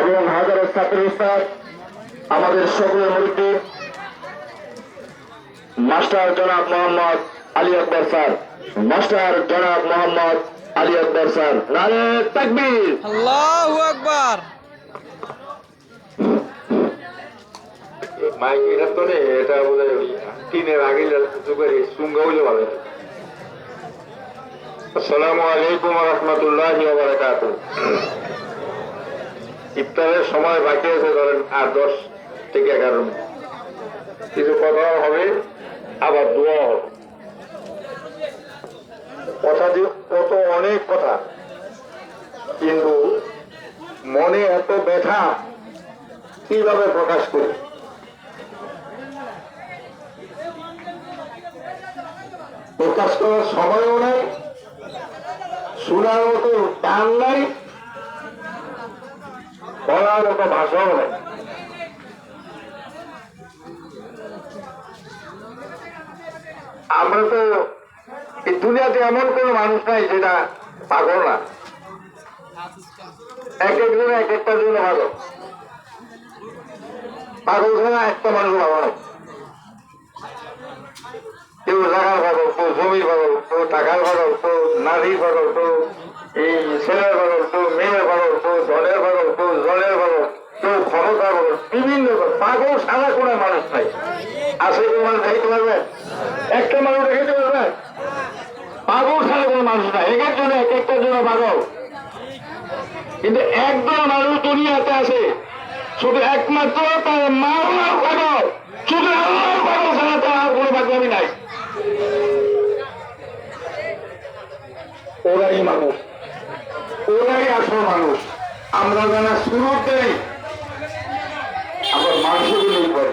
এবং হাজারো ছাত্র উস্তাদ আমাদের সকলের মুরব্বী মাস্টার জনাব মোহাম্মদ আলী আকবর স্যার মাস্টার জনাব মোহাম্মদ আলী আকবর স্যার নারে তাকবীর। আল্লাহু আকবার। মাইক এটা তো নেই এটা বোধ টিনের আগে যুগের সুঙ্গা হইলে ভালো। আসসালামু আলাইকুম রহমতুল্লাহ বারাকাত ইফতারের সময় বাকি আছে ধরেন আট, দশ থেকে এগারো মিনিট। কিছু কথা হবে, আবার দোয়া হবে। কথা কত অনেক কথা, কিন্তু মনে এত ব্যথা, কীভাবে প্রকাশ করি? প্রকাশ করার সময়ও নাই, শোনার মতো টান নাই। বলার মতো ভাষাও নাই। আমরা তো এই দুনিয়াতে এমন কোন মানুষ নাই যেটা পাগল না। এক একজন এক একটা জন্য ভালো। পাগল ছাড়া একটা মানুষ ভালো নাই কেউ জায়গার পাগল, কেউ জমির পাগল, কেউ টাকার পাগল, কেউ নারীর পাগল, কেউ এই ছেলের পাগল, কেউ মেয়ের পাগল কেউ জলের পাগল কেউ জলের পাগল কেউ ক্ষমতার পাগল বিভিন্ন পাগল। পাগল সারা কোনো মানুষ নাই আছে কেউ মানুষ দেখাইতে পারবে একটা মানুষ দেখাইতে পারবে পাগল ছাড়া কোনো মানুষ নাই এক একজন, এক একটা জন্য পাগল। কিন্তু একদল মানুষ দুনিয়াতে আছে, শুধু একমাত্র তার মা আল্লাহর পাগল। শুধু আল্লাহর পাগল ছাড়া তার আর কোনো পাগলামি নাই। ওরাই মানুষ। ওরাই আসল মানুষ। আমরা যারা শুরুতেই আবার মানুষগুলোই করে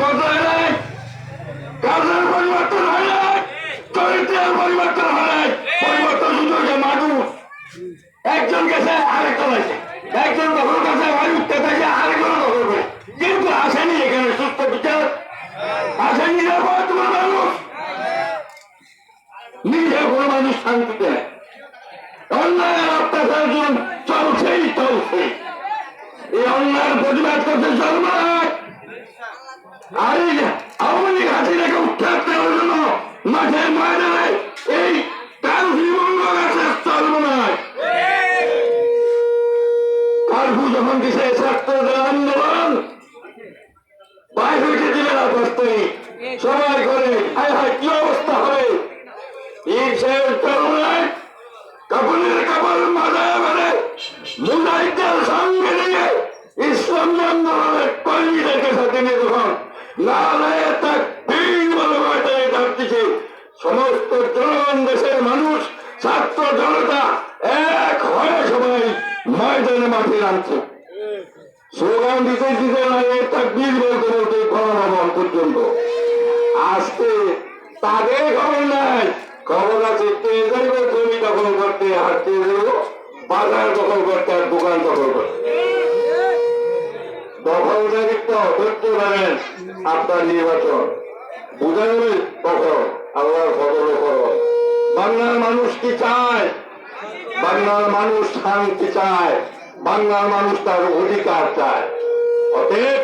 বদলায় নাই। কাজের পরিবর্তন হয় নাই। চরিত্রের পরিবর্তন হয় নাই। পরিবর্তন মানুষ একজন গেছে একজন দখল কাছে উঠতে থাকে আরেকজন দখল করে। কিন্তু আসেনি এখানে সুস্থ বিচার। আসেনি মানুষ। নিজে কোনো মানুষ অন্যায়ের অত্যাচার চলছেই চলছে এই অন্যায়ের প্রতিবাদ আর এই আওয়ামী লীগ হাসিনাকে মাঠে ময়দানে এই কারফি যখন দিছে ছাত্রদের আন্দোলন, বাইরে উঠে দিলে না কষ্টই সবাই করে, হায় হায়, কি অবস্থা হবে? এই শেষ চলবে কাপড়ের কাপড় মাথায় মানে সঙ্গে নিয়ে ইসলাম আন্দোলনের কর্মীদেরকে সাথে নিয়ে যখন সমস্ত জনগণ, দেশের মানুষ, ছাত্র জনতা এক হয়ে সবাই ময়দানে মাঠে নামছে। স্লোগান দিতে দিতে তাকবীর বলতে বলতে গণভবন পর্যন্ত আজকে তাদের খবর নাই। খবর আছে জমি দখল করতে হাঁটতে বাজার দখল করতে আর দোকান দখল করতে। আপনার নির্বাচন। বুঝা যাবে তখন আল্লাহর ফজল করো বাংলার মানুষ কি চায়? বাংলার মানুষ শান্তি চায়। বাংলার মানুষ তার অধিকার চায়। অতএব